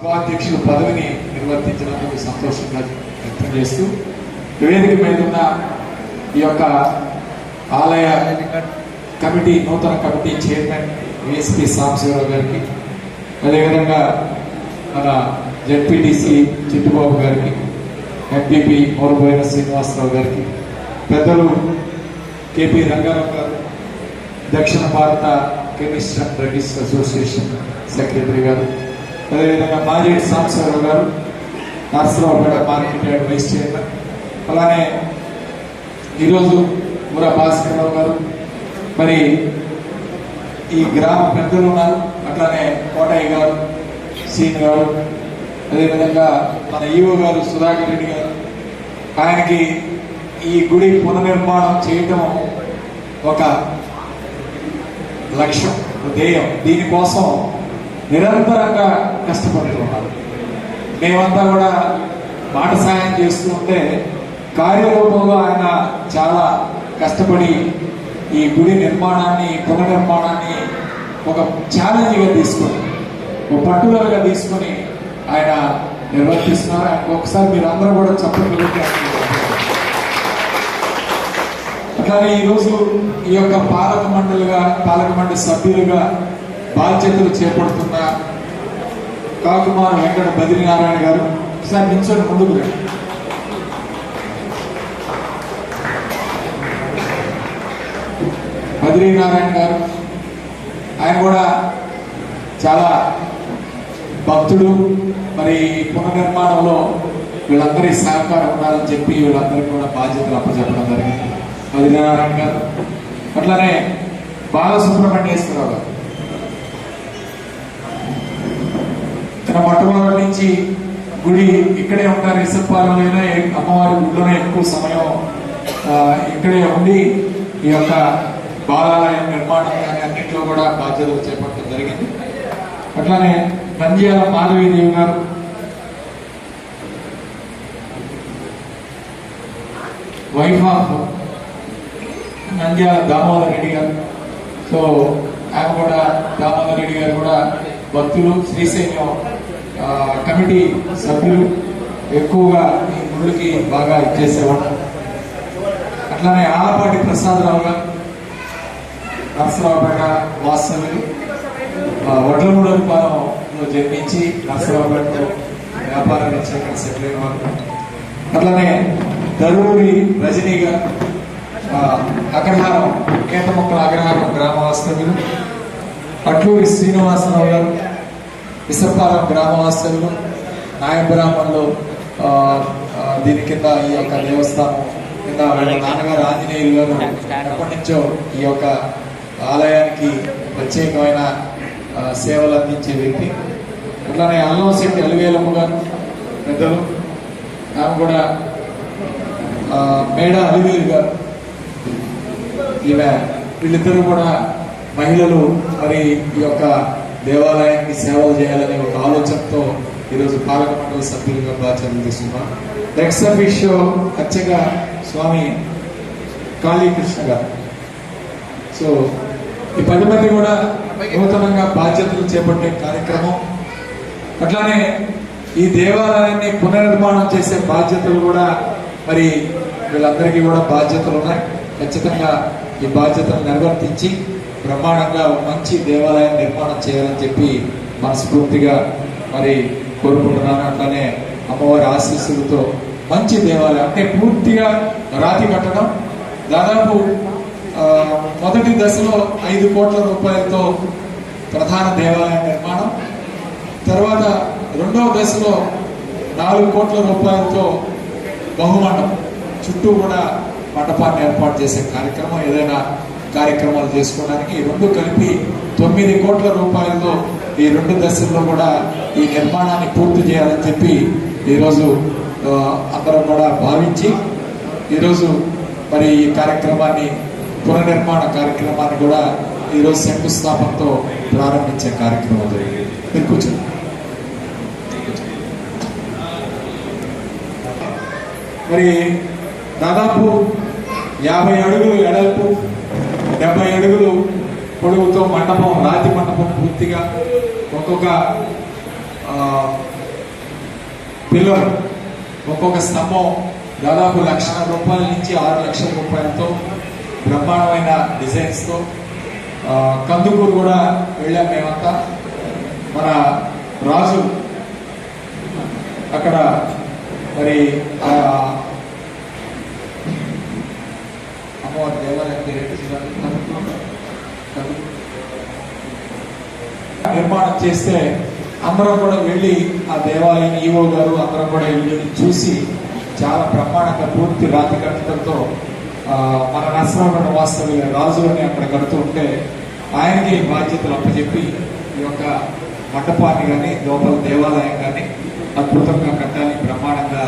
ఉపాధ్యక్షుడు పదవిని నిర్వర్తించినందుకు సంతోషంగా వ్యక్తం చేస్తూ వేదిక మీద ఉన్న ఈ యొక్క ఆలయ కమిటీ నూతన కమిటీ చైర్మన్ విఎస్పి సాంబశివరావు గారికి అదేవిధంగా మన జడ్పీటీసీ చిట్టుబాబు గారికి ఎంపీపీ మోరబోయిన శ్రీనివాసరావు గారికి పెద్దలు కేపీ రంగారావు గారు దక్షిణ భారత కెమిస్ట్రీ అండ్ అసోసియేషన్ సెక్రటరీ గారు అదేవిధంగా మాజీ సాంబశివరావు గారు నర్సరావుపేట మార్కెట్ వైస్ చైర్మన్. అలానే ఈరోజు ముర భాస్కరరావు గారు. మరి ఈ గ్రామ పెద్దలు ఉన్నారు. అట్లానే కోటయ్య గారు సీన్ గారు. అదేవిధంగా మన ఈవో గారు సుధాకర్ రెడ్డి గారు. ఆయనకి ఈ గుడి పునర్నిర్మాణం చేయటం ఒక లక్ష్యం ధ్యేయం. దీనికోసం నిరంతరంగా కష్టపడుతున్నారు. మేమంతా కూడా మాట సాయం చేస్తూ ఉంటే కార్యరూపంలో ఆయన చాలా కష్టపడి ఈ గుడి నిర్మాణాన్ని పునర్నిర్మాణాన్ని ఒక ఛాలెంజ్గా తీసుకొని ఒక పట్టుదలగా తీసుకొని ఆయన నిర్వర్తిస్తున్నారు. ఆయనకు ఒకసారి మీరు అందరూ కూడా చెప్పగలిగితే అట్లానే ఈరోజు ఈ యొక్క పాలక మండలిగా పాలక మండలి సభ్యులుగా బాధ్యతలు చేపడుతున్న కాకుమార్ వెంకట బద్రీనారాయణ గారు ఒకసారి నిల్చొని ముందుకు రండి. బద్రీనారాయణ గారు ఆయన కూడా చాలా భక్తుడు. మరి పునర్నిర్మాణంలో వీళ్ళందరి సహకారం ఉండాలని చెప్పి వీళ్ళందరికీ కూడా బాధ్యతలు అప్పచెప్పడం జరిగింది. బద్రీనారాయణ గారు. అట్లానే బాలసుబ్రహ్మణ్యేశ్వరరావు గారు. తన మొట్టమొదటి నుంచి గుడి ఇక్కడే ఉంటారు. ఇసప్పాలలోనే అమ్మవారి గుడిలోనే ఎక్కువ సమయం ఇక్కడే ఉండి ఈ యొక్క బాలాలయం నిర్మాణం కానీ అన్నింటిలో కూడా బాధ్యతలు చేపట్టడం జరిగింది. అట్లానే నంద్యాల మాధవీదేవి గారు వైఫ్ ఆఫ్ నంద్యాల దామోదర్ రెడ్డి గారు. సో ఆమె కూడా దామోదర్ రెడ్డి గారు కూడా భక్తులు శ్రీశైలం కమిటీ సభ్యులు ఎక్కువగా ఈ గుడికి బాగా ఇచ్చేసేవాడు అట్లానే ఆలపాటి ప్రసాదరావు గారు నరసరావుపేట వాస్తవ్యులు. వడ్లమూడపాలెంలో జన్మించి నరసరావుపేటలో వ్యాపారం నుంచి అక్కడ సెటిల్ అయిన వారు అట్లానే దరూరి రజనీ గారు ఆ, అగ్రహారం కేతముక్కల అగ్రహారం గ్రామ వాస్తవ్యులు అట్లూరి శ్రీనివాసరావు గారు విసర్పాలెం గ్రామవాసులు వాస్తవ్యులు నాయబ్రాహ్మణ్లో దీని కింద ఈ యొక్క దేవస్థానం కింద నాన్నగారు ఆంజనేయులు గారు ఎప్పటి నుంచో ఈ యొక్క ఆలయానికి ప్రత్యేకమైన సేవలు అందించే వ్యక్తి. అట్లానే అల్లం శెట్టి అలివేలమ్మ గారు పెద్దలు. ఆమె కూడా మేడ అలివేలు గారు. ఈమె వీళ్ళిద్దరూ కూడా మహిళలు మరి ఈ యొక్క దేవాలయానికి సేవలు చేయాలనే ఒక ఆలోచనతో ఈరోజు పాలక మండలి సభ్యులుగా బాధ్యతలు తీసుకున్నారు నెక్స్ట్ అఫీషియో అచ్చగా స్వామి కాళీకృష్ణ గారు. సో ఈ పది మంది కూడా నూతనంగా బాధ్యతలు చేపట్టే కార్యక్రమం. అట్లానే ఈ దేవాలయాన్ని పునర్నిర్మాణం చేసే బాధ్యతలు కూడా మరి వీళ్ళందరికీ కూడా బాధ్యతలు ఉన్నాయి. ఖచ్చితంగా ఈ బాధ్యతలు నిర్వర్తించి బ్రహ్మాండంగా మంచి దేవాలయం నిర్మాణం చేయాలని చెప్పి మనస్ఫూర్తిగా మరి కోరుకుంటున్నాను. అట్లనే అమ్మవారి ఆశీస్సులతో మంచి దేవాలయం అంటే పూర్తిగా రాతి కట్టడం దాదాపు మొదటి దశలో ఐదు కోట్ల రూపాయలతో ప్రధాన దేవాలయం నిర్మాణం తర్వాత రెండవ దశలో నాలుగు కోట్ల రూపాయలతో బహుమండపం చుట్టూ కూడా మండపాన్ని ఏర్పాటు చేసే కార్యక్రమం ఏదైనా కార్యక్రమాలు చేసుకోవడానికి ఈ రెండు కలిపి తొమ్మిది కోట్ల రూపాయలతో ఈ రెండు దశల్లో కూడా ఈ నిర్మాణాన్ని పూర్తి చేయాలని చెప్పి ఈరోజు అందరం కూడా భావించి ఈరోజు మరి ఈ కార్యక్రమాన్ని పునర్నిర్మాణ కార్యక్రమాన్ని కూడా ఈరోజు శంకుస్థాపనతో ప్రారంభించే కార్యక్రమం జరిగింది మీరు కూర్చోండి. మరి దాదాపు యాభై అడుగులు ఎడల్పు డెబ్బై అడుగులు పొడుగుతో మండపం రాతి మండపం పూర్తిగా ఒక్కొక్క పిల్లర్ ఒక్కొక్క స్తంభం దాదాపు లక్ష రూపాయల నుంచి ఆరు లక్షల రూపాయలతో బ్రహ్మాండమైన డిజైన్స్తో. కందుకూరు కూడా వెళ్ళాం మేమంతా. మన రాజు అక్కడ మరి ఆ అమ్మవారి దేవాలయం పేరు ఏంటి? కందుకూరు. కందుకూరు. నిర్మాణం చేస్తే అందరం కూడా వెళ్ళి ఆ దేవాలయం ఈవో గారు అందరం కూడా వెళ్ళి చూసి చాలా బ్రహ్మాండంగా పూర్తి రాతి కట్టడంతో మన నరసింహ వాస్తవ్య రాజులని అక్కడ కడుతూ ఉంటే ఆయనకి బాధ్యతలు అప్పచెప్పి ఈ యొక్క మండపాన్ని కానీ లోపల దేవాలయం కానీ అద్భుతంగా కట్టాలి బ్రహ్మాండంగా.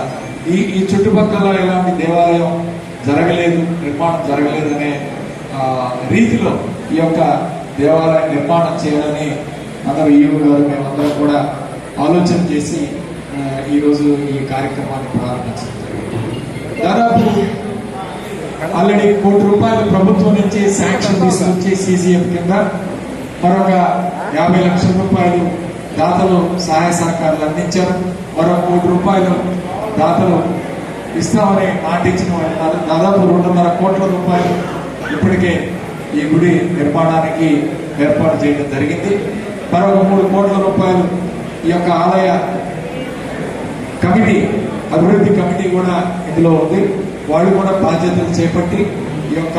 ఈ ఈ చుట్టుపక్కల ఎలాంటి దేవాలయం జరగలేదు నిర్మాణం జరగలేదనే రీతిలో ఈ యొక్క దేవాలయం నిర్మాణం చేయాలని అందరూ ఈయో గారు మేమందరం కూడా ఆలోచన చేసి ఈరోజు ఈ కార్యక్రమాన్ని ప్రారంభించడం దాదాపు ఆల్రెడీ కోటి రూపాయలు ప్రభుత్వం నుంచి శాంక్షన్ తీసుకొచ్చి సీజీఎఫ్ కింద మరొక యాభై లక్షల రూపాయలు దాతలు సహాయ సహకారాలు అందించారు. మరో కోటి రూపాయలు దాతలు ఇస్తామని మాట దాదాపు రెండున్నర కోట్ల రూపాయలు ఇప్పటికే ఈ గుడి నిర్మాణానికి ఏర్పాటు చేయడం జరిగింది. మరొక మూడు కోట్ల రూపాయలు ఈ యొక్క ఆలయ కమిటీ అభివృద్ధి కమిటీ కూడా ఇందులో ఉంది. వాళ్ళు కూడా బాధ్యతలు చేపట్టి ఈ యొక్క